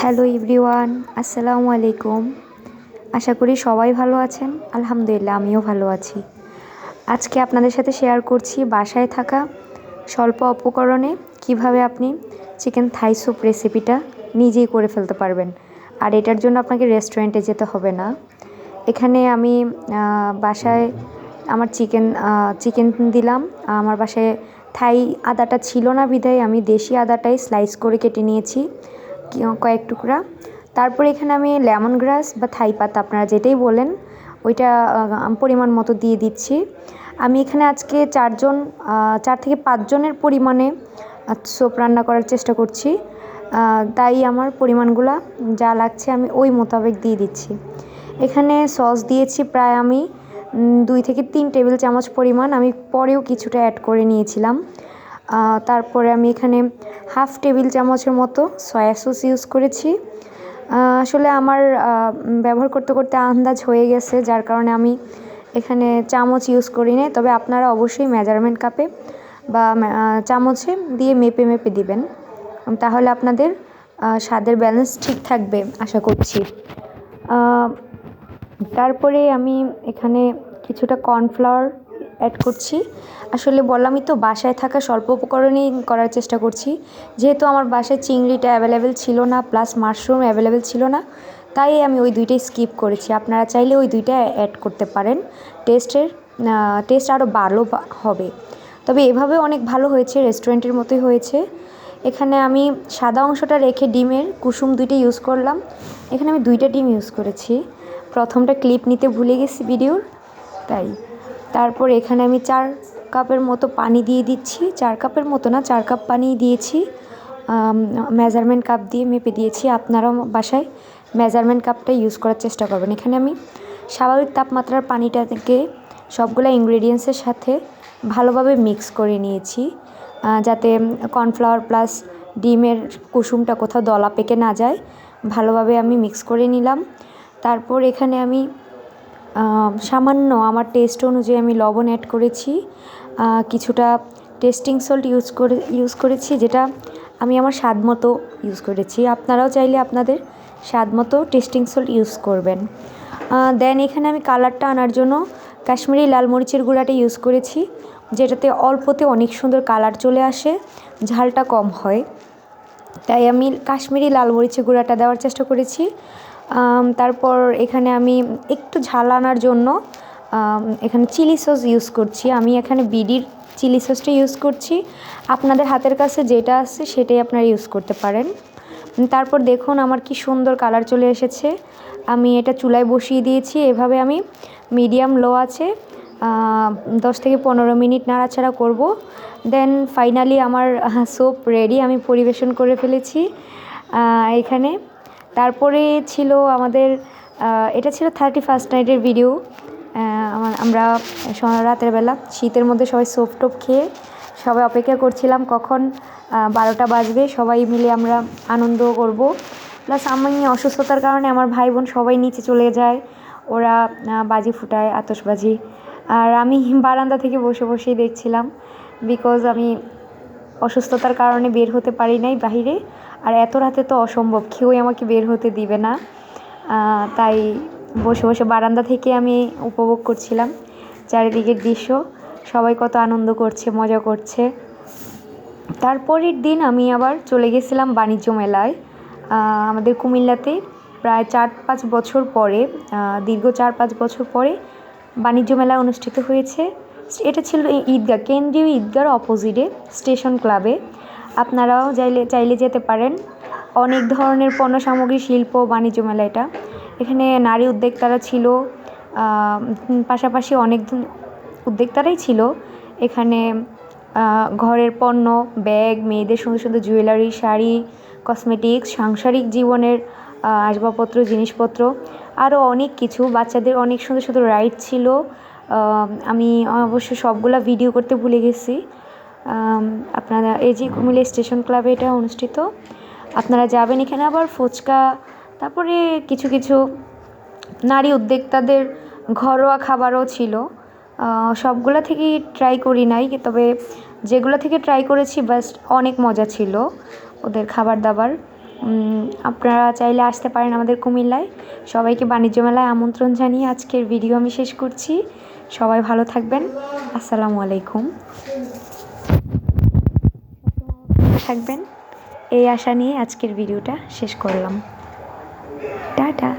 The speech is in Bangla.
হ্যালো ইভরিওয়ান আসসালামু আলাইকুম। আশা করি সবাই ভালো আছেন। আলহামদুলিল্লাহ, আমিও ভালো আছি। আজকে আপনাদের সাথে শেয়ার করছি বাসায় থাকা স্বল্প উপকরণে কীভাবে আপনি চিকেন থাই স্যুপ রেসিপিটা নিজেই করে ফেলতে পারবেন। আর এটার জন্য আপনাকে রেস্টুরেন্টে যেতে হবে না। এখানে আমি বাসায় আমার চিকেন চিকেন দিলাম। আমার বাসায় থাই আদাটা ছিল না বিধায় আমি দেশি আদাটাই স্লাইস করে কেটে নিয়েছি। কয়েক টুকরা। তারপর এখানে আমি লেমন গ্রাস বা থাই পাতা, আপনারা যেটাই বলেন, ওইটা পরিমাণ মতো দিয়ে দিচ্ছি। আমি এখানে আজকে চারজন চার থেকে পাঁচজনের পরিমাণে সোপ রান্না করার চেষ্টা করছি। তাই আমার পরিমাণগুলো যা লাগছে আমি ওই মোতাবেক দিয়ে দিচ্ছি। এখানে সস দিয়েছি প্রায় আমি দুই থেকে তিন টেবিল চামচ পরিমাণ। আমি পরেও কিছুটা অ্যাড করে নিয়েছিলাম। তারপরে আমি এখানে হাফ টেবিল চামচের মতো সয়া সস ইউজ করেছি। আসলে আমার ব্যবহার করতে করতে আন্দাজ হয়ে গেছে, যার কারণে আমি এখানে চামচ ইউজ করি না তবে আপনারা অবশ্যই মেজারমেন্ট কাপে বা চামচে দিয়ে মেপে মেপে দিবেন। তাহলে আপনাদের স্বাদের ব্যালেন্স ঠিক থাকবে, আশা করছি। তারপরে আমি এখানে কিছুটা কর্নফ্লাওয়ার অ্যাড করছি। আসলে বললামই তো বাসায় থাকা স্বল্প উপকরণেই করার চেষ্টা করছি। যেহেতু আমার বাসায় চিংড়িটা অ্যাভেলেবেল ছিল না প্লাস মাশরুম অ্যাভেলেবেল ছিল না, তাই আমি ওই দুইটাই স্কিপ করেছি। আপনারা চাইলে ওই দুইটা অ্যাড করতে পারেন। টেস্টের টেস্ট আরও ভালো হবে। তবে এভাবে অনেক ভালো হয়েছে রেস্টুরেন্টের মতোই হয়েছে। এখানে আমি সাদা অংশটা রেখে ডিমের কুসুম দুইটা ইউজ করলাম। এখানে আমি দুইটা ডিম ইউজ করেছি। প্রথমটা ক্লিপ নিতে ভুলে গেছি ভিডিওর তাই। তারপর এখানে আমি চার কাপের মতো পানি দিয়ে দিচ্ছি। চার কাপের মতো না, চার কাপ পানি দিয়েছি। মেজারমেন্ট কাপ দিয়ে মেপে দিয়েছি। আপনারাও বাসায় মেজারমেন্ট কাপটা ইউজ করার চেষ্টা করবেন। এখানে আমি স্বাভাবিক তাপমাত্রার পানিটাকে সবগুলো ইনগ্রেডিয়েন্টসের সাথে ভালোভাবে মিক্স করে নিয়েছি। যাতে কর্নফ্লাওয়ার প্লাস ডিমের কুসুমটা কোথাও দলা পেকে না যায়। ভালোভাবে আমি মিক্স করে নিলাম। তারপর এখানে আমি সামান্য আমার টেস্ট অনুযায়ী আমি লবণ অ্যাড করেছি। কিছুটা টেস্টিং সল্ট ইউজ করে ইউজ করেছি, যেটা আমি আমার স্বাদ মতো ইউজ করেছি। আপনারাও চাইলে আপনাদের স্বাদ মতো টেস্টিং সল্ট ইউজ করবেন। দেন এখানে আমি কালারটা আনার জন্য কাশ্মীরি লাল মরিচের গুঁড়াটা ইউজ করেছি, যেটাতে অল্পতে অনেক সুন্দর কালার চলে আসে, ঝালটা কম হয়। তাই আমি কাশ্মীরি লাল মরিচের গুঁড়াটা দেওয়ার চেষ্টা করেছি। তারপর এখানে আমি একটু ঝাল আনার জন্য এখানে চিলি সস ইউজ করছি। আমি এখানে বিডির চিলি সসটা ইউজ করছি। আপনাদের হাতের কাছে যেটা আছে সেটাই আপনারা ইউজ করতে পারেন। তারপর দেখুন আমার কি সুন্দর কালার চলে এসেছে। আমি এটা চুলায় বসিয়ে দিয়েছি। এভাবে আমি মিডিয়াম লো আছে দশ থেকে পনেরো মিনিট নাড়াচাড়া করব। দেন ফাইনালি আমার সোপ রেডি আমি পরিবেশন করে ফেলেছি এখানে। তারপরে ছিল আমাদের এটা ছিল থার্টি ফার্স্ট নাইটের ভিডিও আমরা রাতের বেলা শীতের মধ্যে সবাই সোপ টোপ খেয়ে সবাই অপেক্ষা করছিলাম কখন বারোটা বাজবে। সবাই মিলে আমরা আনন্দ করব। প্লাস আমি অসুস্থতার কারণে আমার ভাই বোন সবাই নিচে চলে যায়। ওরা বাজি ফুটায় আতসবাজি আর আমি বারান্দা থেকে বসে বসেই দেখছিলাম। বিকজ আমি অসুস্থতার কারণে বের হতে পারি নাই বাহিরে। আর এত রাতে তো অসম্ভব কেউই আমাকে বের হতে দিবে না। তাই বসে বসে বারান্দা থেকে আমি উপভোগ করছিলাম চারিদিকের দৃশ্য। সবাই কত আনন্দ করছে, মজা করছে। তারপরের দিন আমি আবার চলে গেছিলাম বাণিজ্য মেলায়। আমাদের কুমিল্লাতে প্রায় চার পাঁচ বছর পরে দীর্ঘ চার পাঁচ বছর পরে বাণিজ্য মেলা অনুষ্ঠিত হয়েছে। এটা ছিল ঈদগাহ, কেন্দ্রীয় ঈদগার অপোজিটে স্টেশন ক্লাবে আপনারাও চাইলে চাইলে যেতে পারেন। অনেক ধরনের পণ্য সামগ্রী শিল্প, বাণিজ্য মেলা এটা। এখানে নারী উদ্যোক্তারা ছিল পাশাপাশি অনেক উদ্যোক্তারাই ছিল। এখানে ঘরের পণ্য, ব্যাগ, মেয়েদের সুন্দর সুন্দর জুয়েলারি শাড়ি কসমেটিক্স সাংসারিক জীবনের আসবাবপত্র, জিনিসপত্র। আরও অনেক কিছু, বাচ্চাদের অনেক সুন্দর সুন্দর রাইড ছিল। আমি অবশ্য সবগুলা ভিডিও করতে ভুলে গেছি। আপনারা এই যে কুমিল্লা স্টেশন ক্লাবে এটা অনুষ্ঠিত। আপনারা যাবেন এখানে আবার ফুচকা, তারপরে কিছু কিছু নারী উদ্যোক্তাদের ঘরোয়া খাবারও ছিল। সবগুলো থেকেই ট্রাই করি নাই, তবে যেগুলো থেকে ট্রাই করেছি বাস অনেক মজা ছিল ওদের খাবার দাবার। আপনারা চাইলে আসতে পারেন আমাদের কুমিল্লায়। সবাইকে বাণিজ্য মেলায় আমন্ত্রণ জানিয়ে আজকের ভিডিও আমি শেষ করছি। সবাই ভালো থাকবেন। আসসালামু আলাইকুম। থাকবেন। এই আশা নিয়ে আজকের ভিডিওটা শেষ করলাম। টাটা।